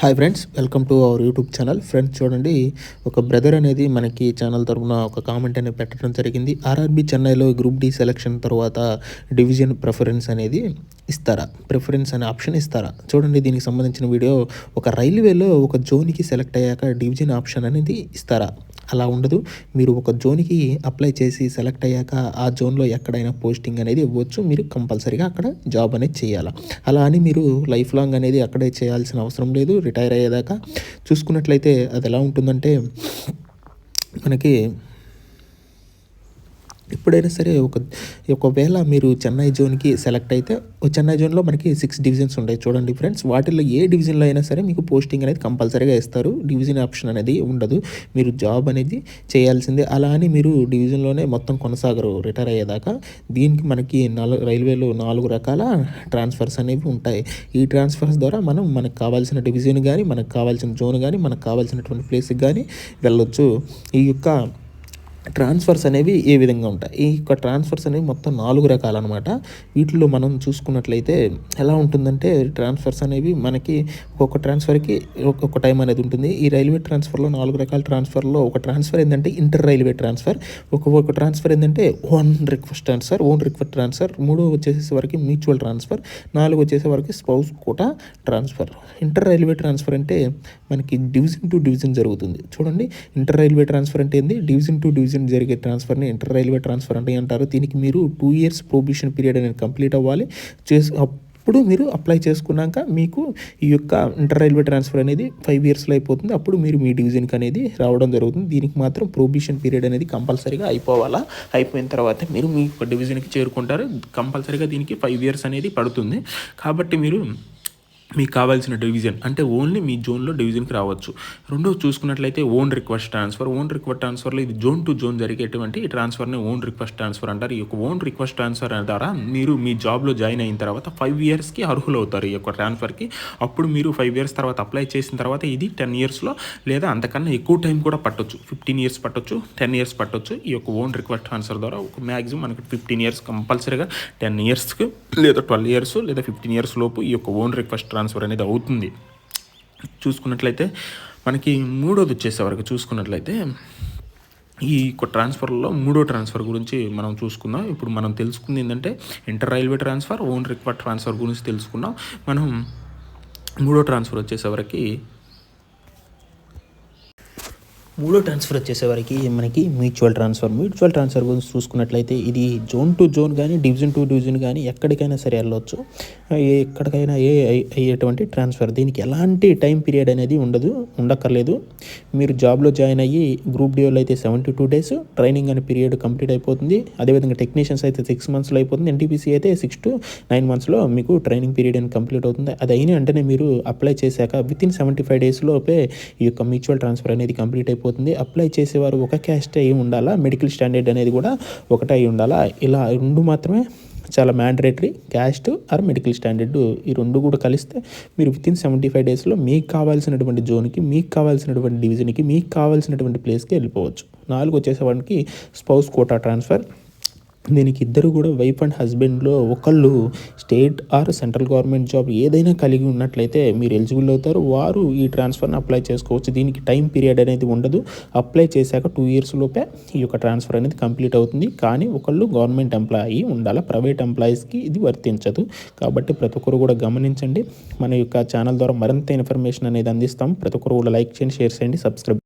Hi friends welcome to our YouTube channel friends చూడండి ఒక brother అనేది మనకి ఛానల్ తరఫున ఒక కామెంట్ అనేది పెట్టడం జరిగింది. ఆర్ఆర్బి చెన్నైలో గ్రూప్ డి సెలక్షన్ తర్వాత డివిజన్ ప్రిఫరెన్స్ అనేది ఇస్తారా? ప్రిఫరెన్స్ అనే ఆప్షన్ ఇస్తారా? చూడండి దీనికి సంబంధించిన వీడియో ఒక రైల్వేలో ఒక జోన్కి సెలెక్ట్ అయ్యాక డివిజన్ ఆప్షన్ అనేది ఇస్తారా? అలా ఉండదు. మీరు ఒక జోన్కి అప్లై చేసి సెలెక్ట్ అయ్యాక ఆ జోన్లో ఎక్కడైనా పోస్టింగ్ అనేది ఇవ్వచ్చు. మీరు కంపల్సరీగా అక్కడ జాబ్ అనేది చేయాలి? అలా అని మీరు లైఫ్ లాంగ్ అనేది అక్కడే చేయాల్సిన అవసరం లేదు. రిటైర్ అయ్యేదాకా చూసుకున్నట్లయితే అది ఎలా ఉంటుందంటే మనకి ఎప్పుడైనా సరే ఒక ఒకవేళ మీరు చెన్నై జోన్కి సెలెక్ట్ అయితే చెన్నై జోన్లో మనకి సిక్స్ డివిజన్స్ ఉంటాయి. చూడండి ఫ్రెండ్స్ వాటిల్లో ఏ డివిజన్లో అయినా సరే మీకు పోస్టింగ్ అనేది కంపల్సరీగా ఇస్తారు. డివిజన్ ఆప్షన్ అనేది ఉండదు. మీరు జాబ్ అనేది చేయాల్సిందే. అలా అని మీరు డివిజన్లోనే మొత్తం కొనసాగరు రిటైర్ అయ్యేదాకా. దీనికి మనకి నాలుగు రైల్వేలో నాలుగు రకాల ట్రాన్స్ఫర్స్ అనేవి ఉంటాయి. ఈ ట్రాన్స్ఫర్స్ ద్వారా మనం మనకు కావాల్సిన డివిజన్ కానీ మనకు కావాల్సిన జోన్ కానీ మనకు కావాల్సినటువంటి ప్లేస్కి కానీ వెళ్ళొచ్చు. ఈ యొక్క ట్రాన్స్ఫర్స్ అనేవి ఏ విధంగా ఉంటాయి? ఈ యొక్క ట్రాన్స్ఫర్స్ అనేవి మొత్తం నాలుగు రకాలన్నమాట. వీటిలో మనం చూసుకున్నట్లయితే ఎలా ఉంటుందంటే ట్రాన్స్ఫర్స్ అనేవి మనకి ఒక్కొక్క ట్రాన్స్ఫర్కి ఒక్కొక్క టైం అనేది ఉంటుంది. ఈ రైల్వే ట్రాన్స్ఫర్లో నాలుగు రకాల ట్రాన్స్ఫర్లో ఒక ట్రాన్స్ఫర్ ఏంటంటే ఇంటర్ రైల్వే ట్రాన్స్ఫర్ ఒక్కొక్క ట్రాన్స్ఫర్ ఏంటంటే own request transfer own request transfer మూడు వచ్చేసే వరకు మ్యూచువల్ ట్రాన్స్ఫర్ నాలుగు వచ్చేసే వరకు స్పౌస్ కూడా ట్రాన్స్ఫర్. ఇంటర్ రైల్వే ట్రాన్స్ఫర్ అంటే మనకి డివిజన్ టు డివిజన్ జరుగుతుంది. చూడండి ఇంటర్ రైల్వే ట్రాన్స్ఫర్ అంటే ఏంది? డివిజన్ టు డివిజన్ జరిగే ట్రాన్స్ఫర్ని ఇంటర్ రైల్వే ట్రాన్స్ఫర్ అంటే అంటారు. దీనికి మీరు టూ ఇయర్స్ ప్రొబిషన్ పీరియడ్ అనేది కంప్లీట్ అవ్వాలి. చేసి అప్పుడు మీరు అప్లై చేసుకున్నాక మీకు ఈ యొక్క ఇంటర్ రైల్వే ట్రాన్స్ఫర్ అనేది ఫైవ్ ఇయర్స్లో అయిపోతుంది. అప్పుడు మీరు మీ డివిజన్కి అనేది రావడం జరుగుతుంది. దీనికి మాత్రం ప్రొబిషన్ పీరియడ్ అనేది కంపల్సరీగా అయిపోవాలా? అయిపోయిన తర్వాత మీరు మీ డివిజన్కి చేరుకుంటారు. కంపల్సరీగా దీనికి ఫైవ్ ఇయర్స్ అనేది పడుతుంది. కాబట్టి మీరు మీకు కావాల్సిన డివిజన్ అంటే ఓన్లీ మీ జోన్లో డివిజన్కి రావచ్చు. రెండో చూసుకున్నట్లయితే own request transfer. Own request ట్రాన్స్ఫర్లో ఇది జోన్ టు జోన్ జరిగేటువంటి ఈ ట్రాన్స్ఫర్ని ఓన్ రిక్వెస్ట్ ట్రాన్స్ఫర్ అంటారు. ఈ యొక్క ఓన్ రిక్వెస్ట్ ట్రాన్స్ఫర్ ద్వారా మీరు మీ జాబ్లో జాయిన్ అయిన తర్వాత ఫైవ్ ఇయర్స్కి అర్హులు అవుతారు ఈ యొక్క ట్రాన్స్ఫర్కి. అప్పుడు మీరు ఫైవ్ ఇయర్స్ తర్వాత అప్లై చేసిన తర్వాత ఇది టెన్ ఇయర్స్లో లేదా అంతకన్నా ఎక్కువ టైం కూడా పట్టొచ్చు. ఫిఫ్టీన్ ఇయర్స్ పట్టొచ్చు టెన్ ఇయర్స్ పట్టొచ్చు ఈ యొక్క ఓన్ రిక్వెస్ట్ ట్రాన్స్ఫర్ ద్వారా. ఒక మ్యాక్సిమం మనకి ఫిఫ్టీన్ ఇయర్స్ కంపల్సరీగా టెన్ ఇయర్స్కి లేదా ట్వెల్వ్ ఇయర్స్ లేదా ఫిఫ్టీన్ ఇయర్స్ లోపు ఈ యొక్క ఓన్ రిక్వెస్ట్ ట్రాన్స్ఫర్ అనేది అవుతుంది. చూసుకున్నట్లయితే మనకి మూడోది వచ్చేసే వరకు చూసుకున్నట్లయితే ఈ ట్రాన్స్ఫర్లో మూడో ట్రాన్స్ఫర్ గురించి మనం చూసుకుందాం. ఇప్పుడు మనం తెలుసుకుంది ఏంటంటే inter railway transfer own required transfer గురించి తెలుసుకున్నాం మనం మూడో ట్రాన్స్ఫర్ వచ్చేసేవరకు మూడో ట్రాన్స్ఫర్ వచ్చేసేవారికి మనకి మ్యూచువల్ ట్రాన్స్ఫర్ మ్యూచువల్ ట్రాన్స్ఫర్ గురించి చూసుకున్నట్లయితే ఇది జోన్ టు జోన్ కానీ డివిజన్ టు డివిజన్ కానీ ఎక్కడికైనా సరే వెళ్ళొచ్చు. ఎక్కడికైనా ఏ అయ్యేటువంటి ట్రాన్స్ఫర్ దీనికి ఎలాంటి టైం పీరియడ్ అనేది ఉండదు ఉండక్కర్లేదు. మీరు జాబ్లో జాయిన్ అయ్యి గ్రూప్ డిఓలో అయితే సెవెంటీ టూ డేస్ ట్రైనింగ్ అనే పీరియడ్ కంప్లీట్ అయిపోతుంది. అదేవిధంగా టెక్నీషియన్స్ అయితే సిక్స్ మంత్స్లో అయిపోతుంది. ఎన్టీపీసీ అయితే సిక్స్ టు నైన్ మంత్స్లో మీకు ట్రైనింగ్ పీరియడ్ అని కంప్లీట్ అవుతుంది. అది అయిన వెంటనే మీరు అప్లై చేశాక విత్ ఇన్ సెవెంటీ ఫైవ్ డేస్లోపే ఈ యొక్క మ్యూచువల్ ట్రాన్స్ఫర్ అనేది కంప్లీట్ అయిపోతుంది. సరిపోతుంది అప్లై చేసేవారు ఒక క్యాస్ట్ అయి ఉండాలా? మెడికల్ స్టాండర్డ్ అనేది కూడా ఒకటే అయి ఉండాలా? ఇలా రెండు మాత్రమే చాలా mandatory caste or medical standard ఈ రెండు కూడా కలిస్తే మీరు విత్ ఇన్ సెవెంటీ ఫైవ్ డేస్లో మీకు కావాల్సినటువంటి జోన్కి మీకు కావాల్సినటువంటి డివిజన్కి మీకు కావాల్సినటువంటి ప్లేస్కి వెళ్ళిపోవచ్చు. నాలుగు వచ్చేసేవాడికి స్పౌస్ కోటా ట్రాన్స్ఫర్ దీనికి ఇద్దరు కూడా వైఫ్ అండ్ హస్బెండ్లో ఒకళ్ళు state or central government job ఏదైనా కలిగి ఉన్నట్లయితే మీరు ఎలిజిబుల్ అవుతారు. వారు ఈ ట్రాన్స్ఫర్ని అప్లై చేసుకోవచ్చు. దీనికి టైం పీరియడ్ అనేది ఉండదు. అప్లై చేశాక టూ ఇయర్స్ లోపే ఈ యొక్క ట్రాన్స్ఫర్ అనేది కంప్లీట్ అవుతుంది. కానీ ఒకళ్ళు గవర్నమెంట్ ఎంప్లాయీ ఉండాలి? ప్రైవేట్ ఎంప్లాయీస్కి ఇది వర్తించదు. కాబట్టి ప్రతి ఒక్కరు కూడా గమనించండి. మన యొక్క ఛానల్ ద్వారా మరింత ఇన్ఫర్మేషన్ అనేది అందిస్తాం. ప్రతి ఒక్కరు కూడా లైక్ చేయండి షేర్ చేయండి సబ్స్క్రైబ్